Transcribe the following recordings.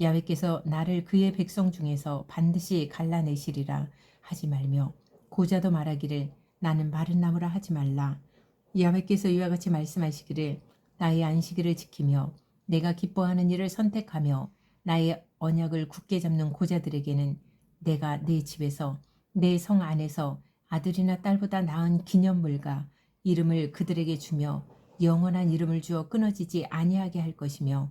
야훼께서 나를 그의 백성 중에서 반드시 갈라내시리라 하지 말며 고자도 말하기를 나는 마른 나무라 하지 말라. 야훼께서 이와 같이 말씀하시기를 나의 안식일을 지키며 내가 기뻐하는 일을 선택하며 나의 언약을 굳게 잡는 고자들에게는 내가 내 집에서 내 성 안에서 아들이나 딸보다 나은 기념물과 이름을 그들에게 주며 영원한 이름을 주어 끊어지지 아니하게 할 것이며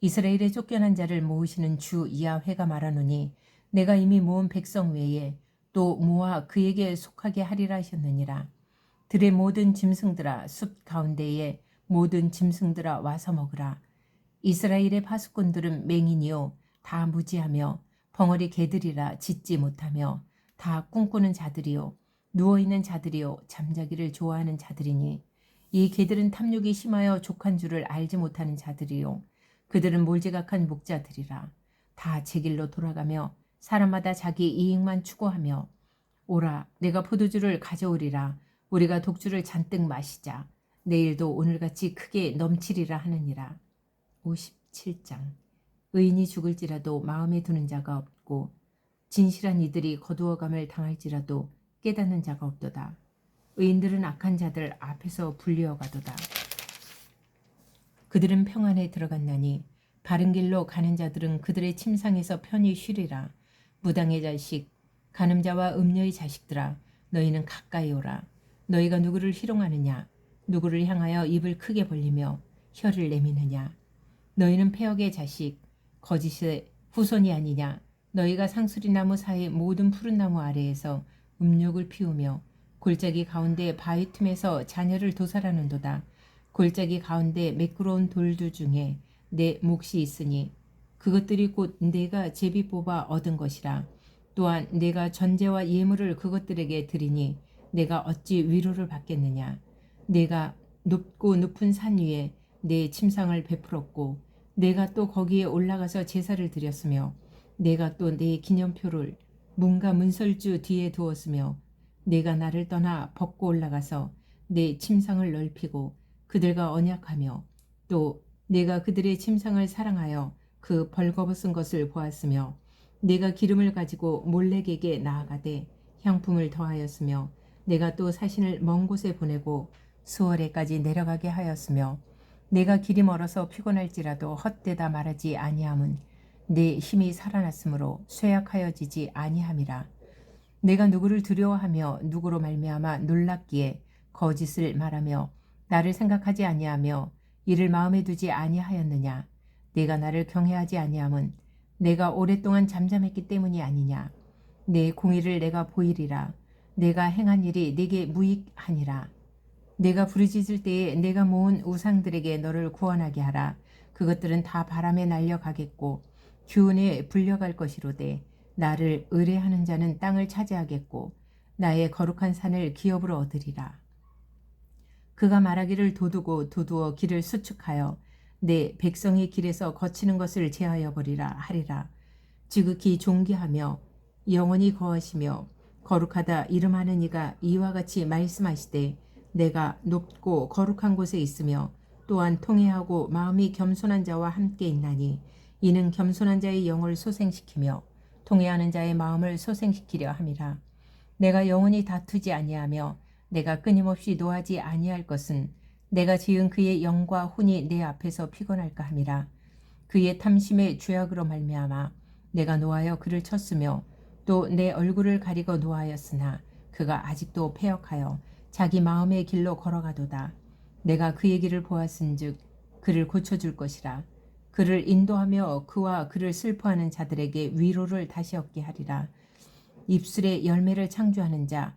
이스라엘의 쫓겨난 자를 모으시는 주 야훼가 말하노니 내가 이미 모은 백성 외에 또 모아 그에게 속하게 하리라 하셨느니라. 들의 모든 짐승들아 숲 가운데에 모든 짐승들아 와서 먹으라. 이스라엘의 파수꾼들은 맹인이요 다 무지하며 벙어리 개들이라 짖지 못하며 다 꿈꾸는 자들이요 누워있는 자들이요 잠자기를 좋아하는 자들이니 이 개들은 탐욕이 심하여 족한 줄을 알지 못하는 자들이요 그들은 몰지각한 목자들이라 다 제 길로 돌아가며 사람마다 자기 이익만 추구하며 오라 내가 포도주를 가져오리라 우리가 독주를 잔뜩 마시자 내일도 오늘같이 크게 넘치리라 하느니라 57장 의인이 죽을지라도 마음에 두는 자가 없고 진실한 이들이 거두어감을 당할지라도 깨닫는 자가 없도다. 의인들은 악한 자들 앞에서 불리어 가도다. 그들은 평안에 들어갔나니 바른 길로 가는 자들은 그들의 침상에서 편히 쉬리라. 무당의 자식, 가늠자와 음녀의 자식들아, 너희는 가까이 오라. 너희가 누구를 희롱하느냐? 누구를 향하여 입을 크게 벌리며 혀를 내미느냐? 너희는 폐역의 자식, 거짓의 후손이 아니냐? 너희가 상수리나무 사이 모든 푸른 나무 아래에서 음욕을 피우며 골짜기 가운데 바위 틈에서 자녀를 도살하는도다. 골짜기 가운데 매끄러운 돌들 중에 내 몫이 있으니 그것들이 곧 내가 제비 뽑아 얻은 것이라. 또한 내가 전제와 예물을 그것들에게 드리니 내가 어찌 위로를 받겠느냐. 내가 높고 높은 산 위에 내 침상을 베풀었고 내가 또 거기에 올라가서 제사를 드렸으며 내가 또 내 기념표를 문과 문설주 뒤에 두었으며 내가 나를 떠나 벗고 올라가서 내 침상을 넓히고 그들과 언약하며 또 내가 그들의 침상을 사랑하여 그 벌거벗은 것을 보았으며 내가 기름을 가지고 몰렉에게 나아가되 향품을 더하였으며 내가 또 사신을 먼 곳에 보내고 수월에까지 내려가게 하였으며 내가 길이 멀어서 피곤할지라도 헛되다 말하지 아니함은 내 힘이 살아났으므로 쇠약하여지지 아니함이라. 내가 누구를 두려워하며 누구로 말미암아 놀랍기에 거짓을 말하며 나를 생각하지 아니하며 이를 마음에 두지 아니하였느냐? 내가 나를 경외하지 아니함은 내가 오랫동안 잠잠했기 때문이 아니냐? 내 공의를 내가 보이리라. 내가 행한 일이 내게 무익하니라. 내가 부르짖을 때에 내가 모은 우상들에게 너를 구원하게 하라. 그것들은 다 바람에 날려가겠고 규은에 불려갈 것이로되 나를 의뢰하는 자는 땅을 차지하겠고 나의 거룩한 산을 기업으로 얻으리라. 그가 말하기를 도두고 도두어 길을 수축하여 내 백성의 길에서 거치는 것을 제하여 버리라 하리라. 지극히 존귀하며 영원히 거하시며 거룩하다 이름하는 이가 이와 같이 말씀하시되 내가 높고 거룩한 곳에 있으며 또한 통회하고 마음이 겸손한 자와 함께 있나니 이는 겸손한 자의 영을 소생시키며 통회하는 자의 마음을 소생시키려 함이라. 내가 영원히 다투지 아니하며 내가 끊임없이 노하지 아니할 것은 내가 지은 그의 영과 혼이 내 앞에서 피곤할까 함이라. 그의 탐심의 죄악으로 말미암아 내가 노하여 그를 쳤으며 또 내 얼굴을 가리고 노하였으나 그가 아직도 패역하여 자기 마음의 길로 걸어가도다. 내가 그의 길을 보았은즉 그를 고쳐줄 것이라. 그를 인도하며 그와 그를 슬퍼하는 자들에게 위로를 다시 얻게 하리라. 입술에 열매를 창조하는 자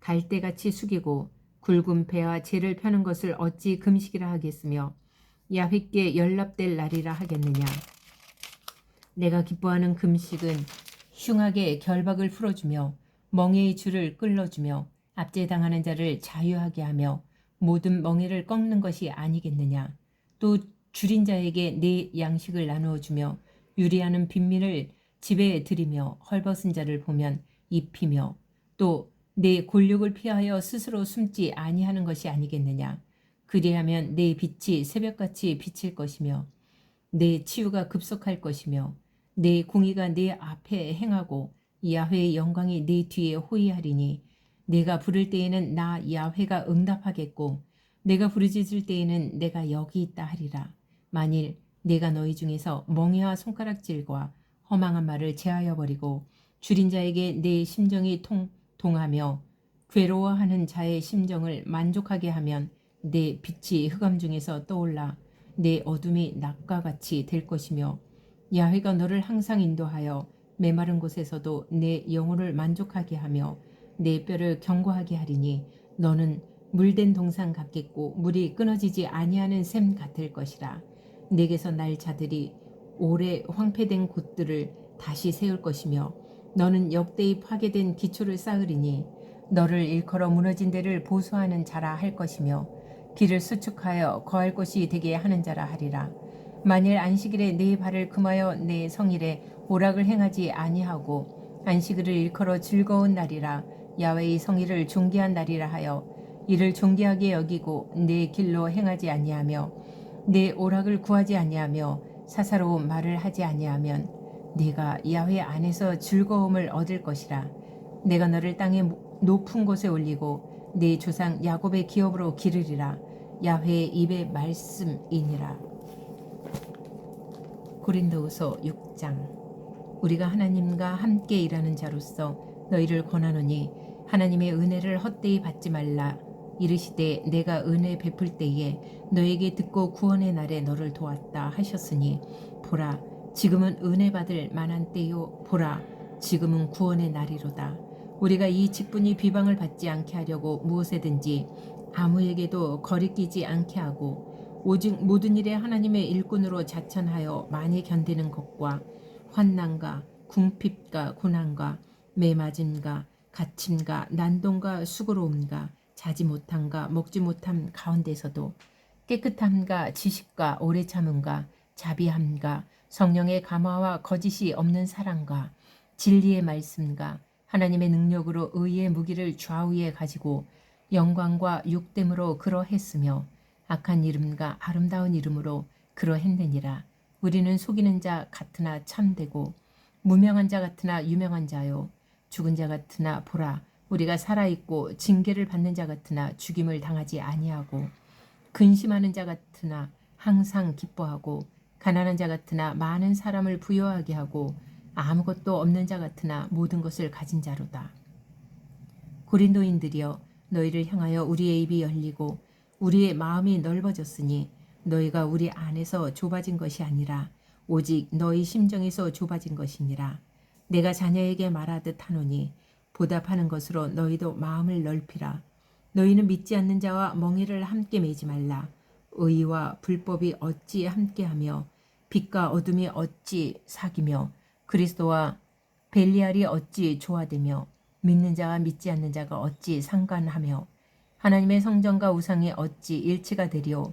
갈대같이 숙이고 굵은 배와 죄를 펴는 것을 어찌 금식이라 하겠으며 야훼께 연락될 날이라 하겠느냐. 내가 기뻐하는 금식은 흉하게 결박을 풀어주며 멍에의 줄을 끌어주며 압제당하는 자를 자유하게 하며 모든 멍에를 꺾는 것이 아니겠느냐. 또 줄인 자에게 내 양식을 나누어 주며 유리하는 빈민을 집에 들이며 헐벗은 자를 보면 입히며 또 내 골육을 피하여 스스로 숨지 아니하는 것이 아니겠느냐. 그리하면 내 빛이 새벽같이 비칠 것이며 내 치유가 급속할 것이며 내 공의가 내 앞에 행하고 야훼의 영광이 내 뒤에 호위하리니 내가 부를 때에는 나 야훼가 응답하겠고 내가 부르짖을 때에는 내가 여기 있다 하리라. 만일 내가 너희 중에서 멍해와 손가락질과 허망한 말을 제하여 버리고 줄인 자에게 내 심정이 통, 동하며 괴로워하는 자의 심정을 만족하게 하면 내 빛이 흑암 중에서 떠올라 내 어둠이 낮과 같이 될 것이며 야훼가 너를 항상 인도하여 메마른 곳에서도 내 영혼을 만족하게 하며 내 뼈를 견고하게 하리니 너는 물된 동산 같겠고 물이 끊어지지 아니하는 샘 같을 것이라. 내게서 날 자들이 오래 황폐된 곳들을 다시 세울 것이며 너는 역대히 파괴된 기초를 쌓으리니 너를 일컬어 무너진 데를 보수하는 자라 할 것이며 길을 수축하여 거할 곳이 되게 하는 자라 하리라. 만일 안식일에 내 발을 금하여 내 성일에 오락을 행하지 아니하고 안식일을 일컬어 즐거운 날이라 야외의 성일을 존귀한 날이라 하여 이를 존귀하게 여기고 내 길로 행하지 아니하며 내 오락을 구하지 아니하며 사사로운 말을 하지 아니하면 네가 야훼 안에서 즐거움을 얻을 것이라. 내가 너를 땅의 높은 곳에 올리고 네 조상 야곱의 기업으로 기르리라. 야훼의 입의 말씀이니라. 고린도후서 6장. 우리가 하나님과 함께 일하는 자로서 너희를 권하노니 하나님의 은혜를 헛되이 받지 말라. 이르시되 내가 은혜 베풀 때에 너에게 듣고 구원의 날에 너를 도왔다 하셨으니 보라 지금은 은혜 받을 만한 때요 보라. 지금은 구원의 날이로다. 우리가 이 직분이 비방을 받지 않게 하려고 무엇에든지 아무에게도 거리끼지 않게 하고 오직 모든 일에 하나님의 일꾼으로 자천하여 많이 견디는 것과 환난과 궁핍과 고난과 매맞음과 갇힘과 난동과 수고로움과 자지 못함과 먹지 못함 가운데서도 깨끗함과 지식과 오래 참음과 자비함과 성령의 감화와 거짓이 없는 사랑과 진리의 말씀과 하나님의 능력으로 의의 무기를 좌우에 가지고 영광과 육됨으로 그러했으며 악한 이름과 아름다운 이름으로 그러했느니라. 우리는 속이는 자 같으나 참되고 무명한 자 같으나 유명한 자요 죽은 자 같으나 보라 우리가 살아 있고 징계를 받는 자 같으나 죽임을 당하지 아니하고 근심하는 자 같으나 항상 기뻐하고 가난한 자 같으나 많은 사람을 부여하게 하고 아무것도 없는 자 같으나 모든 것을 가진 자로다. 고린도인들이여 너희를 향하여 우리의 입이 열리고 우리의 마음이 넓어졌으니 너희가 우리 안에서 좁아진 것이 아니라 오직 너희 심정에서 좁아진 것이니라. 내가 자녀에게 말하듯 하노니 보답하는 것으로 너희도 마음을 넓히라. 너희는 믿지 않는 자와 멍에를 함께 매지 말라. 의와 불법이 어찌 함께하며 빛과 어둠이 어찌 사귀며 그리스도와 벨리알이 어찌 조화되며 믿는 자와 믿지 않는 자가 어찌 상관하며 하나님의 성전과 우상이 어찌 일치가 되리오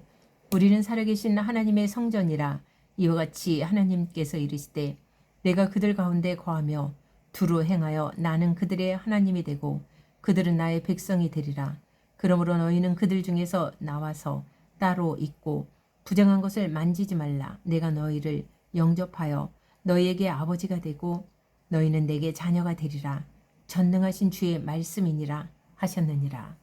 우리는 살아계신 하나님의 성전이라 이와 같이 하나님께서 이르시되 내가 그들 가운데 거하며 두루 행하여 나는 그들의 하나님이 되고 그들은 나의 백성이 되리라. 그러므로 너희는 그들 중에서 나와서 따로 있고 부정한 것을 만지지 말라. 내가 너희를 영접하여 너희에게 아버지가 되고 너희는 내게 자녀가 되리라. 전능하신 주의 말씀이니라 하셨느니라